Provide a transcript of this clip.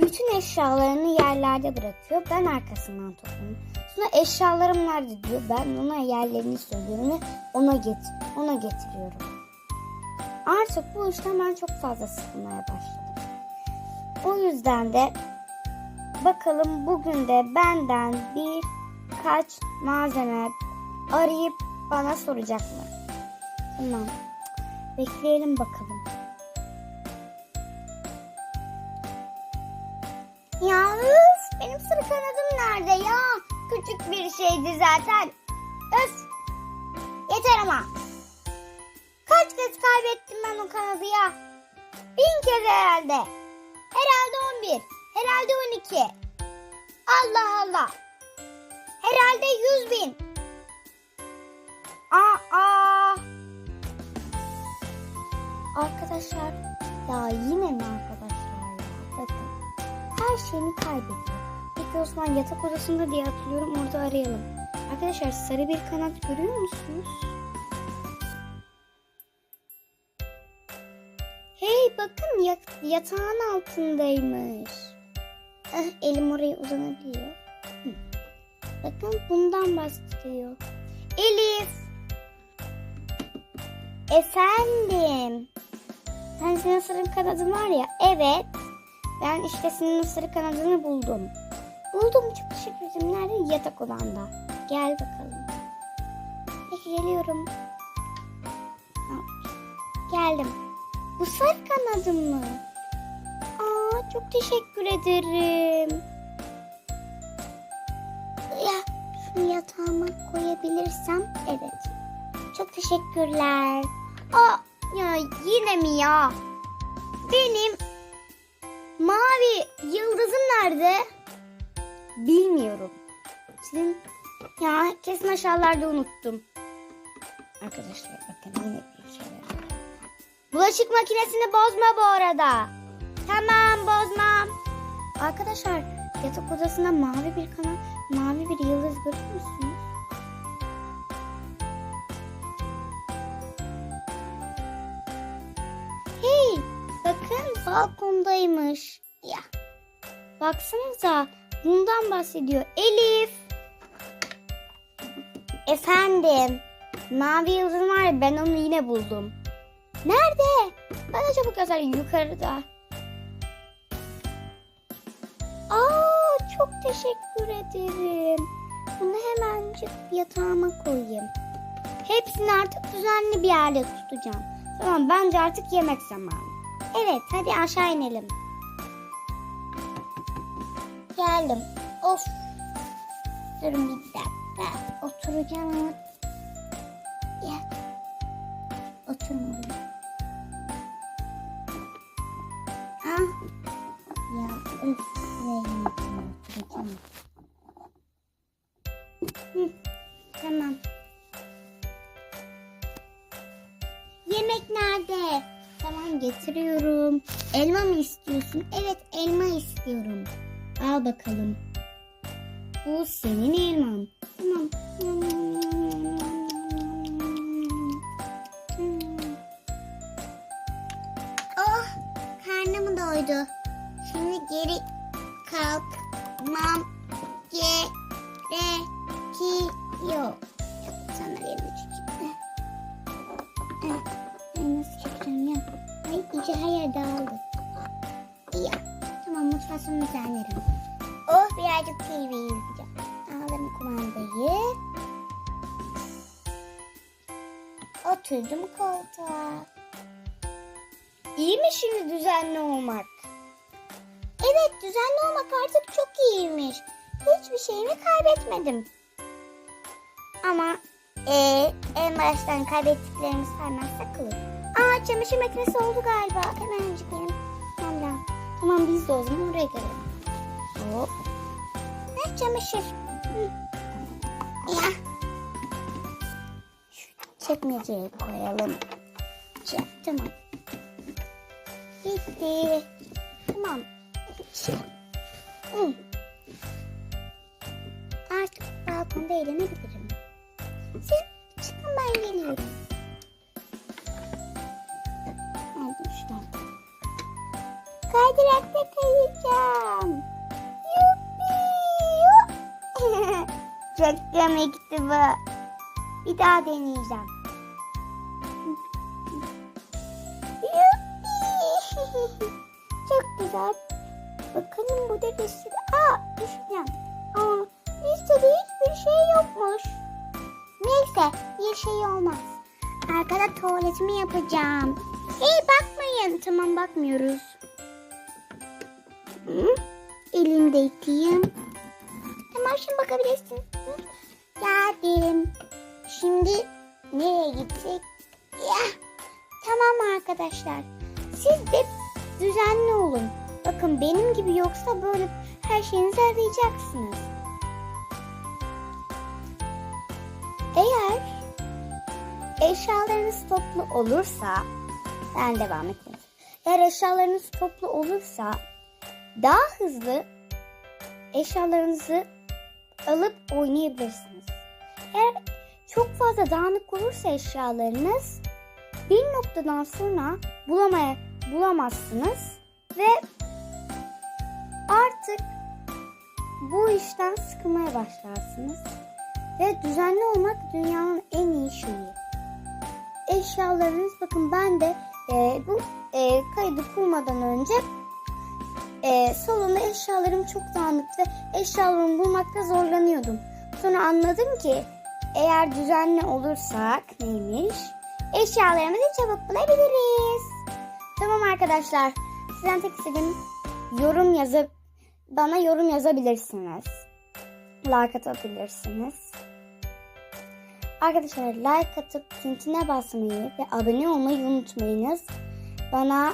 bütün eşyalarını yerlerde bırakıyor. Ben arkasından topluyorum. Sonra eşyalarım nerede diyor. Ben ona yerlerini söylüyorum ve ona get ona getiriyorum. Artık bu işten ben çok fazla sıkılmaya başladım. O yüzden de bakalım bugün de benden birkaç malzeme arayıp bana soracak mı? Tamam. Bekleyelim bakalım. Ya üf, benim sarı kanadım nerede ya? Küçük bir şeydi zaten. Öf. Yeter ama. Kaç kez kaybettim ben o kanadı ya? Bin kez herhalde. Herhalde on bir. Herhalde on iki. Allah Allah. Herhalde yüz bin. Aa. Arkadaşlar ya yine mi arkadaşlar her şeyini kaybediyor. Peki Osman yatak odasında diye hatırlıyorum orada arayalım. Arkadaşlar sarı bir kanat görüyor musunuz? Hey bakın yat- yatağın altındaymış. Ah, elim oraya uzanabiliyor. Bakın bundan bahsediyor. Elif. Efendim. Sen senin sarı kanadın var ya. Evet. Ben işte senin sarı kanadını buldum. Buldum çok teşekkür. Nerede? Yatak odanda. Gel bakalım. Peki geliyorum. Geldim. Bu sarı kanadın mı? Aa çok teşekkür ederim. Ya şunu yatağıma koyabilirsem evet. Çok teşekkürler. Aa ya yine mi ya? Benim mavi yıldızım nerede? Bilmiyorum. Sizin ya kesin aşağılarda unuttum. Arkadaşlar bakın yine bir şeyler. Bulaşık makinesini bozma bu arada. Tamam bozmam. Arkadaşlar yatak odasında mavi bir kanal, mavi bir yıldız görüyor musunuz? Balkondaymış. Ya. Baksanıza bundan bahsediyor. Elif. Efendim. Mavi yıldız var ya ben onu yine buldum. Nerede? Bana çabuk göster yukarıda. Aa çok teşekkür ederim. Bunu hemencik yatağıma koyayım. Hepsini artık düzenli bir yerde tutacağım. Tamam bence artık yemek zamanı. Evet hadi aşağı inelim. Geldim. Of. Durun bir dakika. Oturacağım. Ya. Oturmadım. Ah. Ya öf. Oturacağım. Tamam. Yemek nerede? Tamam getiriyorum. Elma mı istiyorsun? Evet elma istiyorum. Al bakalım. Bu senin elman. Tamam. Oh karnım doydu. Şimdi geri kalkmam gerekiyor. Sana yemek çekeceğim ya? İyice her yer dağıldı. İyi. Tamam mutfağı sonra düzenlerim. Oh birazcık TV izleyeceğim. Aldım kumandayı. Oturdum koltuğa. İyi mi şimdi düzenli olmak? Evet düzenli olmak artık çok iyiymiş. Hiçbir şeyimi kaybetmedim. Ama ee, en baştan kaybettiklerimi saymazsak olur. Aa çamaşır makinesi oldu galiba. Hemen çıkayım. Tamam. Tamam biz de o zaman oraya gelelim. Hop. Ne çamaşır? Hı. Ya. Şu çekmeceye koyalım. Ya, tamam. Bitti. Tamam. Hı. Artık balkonda eğlenebilirim. Siz çıkın ben geliyorum. Kaydırakta kayacağım. Yuppi. yup. Çok komikti bu. Bir daha deneyeceğim. Yuppi. Çok güzel. Bakalım bu da listede. Aa düşeceğim. Aa listede hiçbir şey yokmuş. Neyse bir şey olmaz. Arkada tuvaletimi yapacağım. Hey bakmayın. Tamam bakmıyoruz. Hı? Tamam şimdi bakabilirsin. Geldim. Şimdi nereye gitsek? Ya. Tamam arkadaşlar. Siz de düzenli olun. Bakın benim gibi yoksa böyle her şeyinizi arayacaksınız. Eğer eşyalarınız toplu olursa ben devam edeyim. Eğer eşyalarınız toplu olursa daha hızlı eşyalarınızı alıp oynayabilirsiniz. Eğer çok fazla dağınık olursa eşyalarınız bir noktadan sonra bulamaya bulamazsınız ve artık bu işten sıkılmaya başlarsınız. Ve düzenli olmak dünyanın en iyi şeyi. Eşyalarınız bakın ben de e, bu e, kaydı kurmadan önce e, salonda eşyalarım çok dağınık ve eşyalarımı bulmakta zorlanıyordum. Sonra anladım ki eğer düzenli olursak neymiş? Eşyalarımızı çabuk bulabiliriz. Tamam arkadaşlar. Sizden tek istediğim yorum yazıp bana yorum yazabilirsiniz. Like atabilirsiniz. Arkadaşlar like atıp tintine basmayı ve abone olmayı unutmayınız. Bana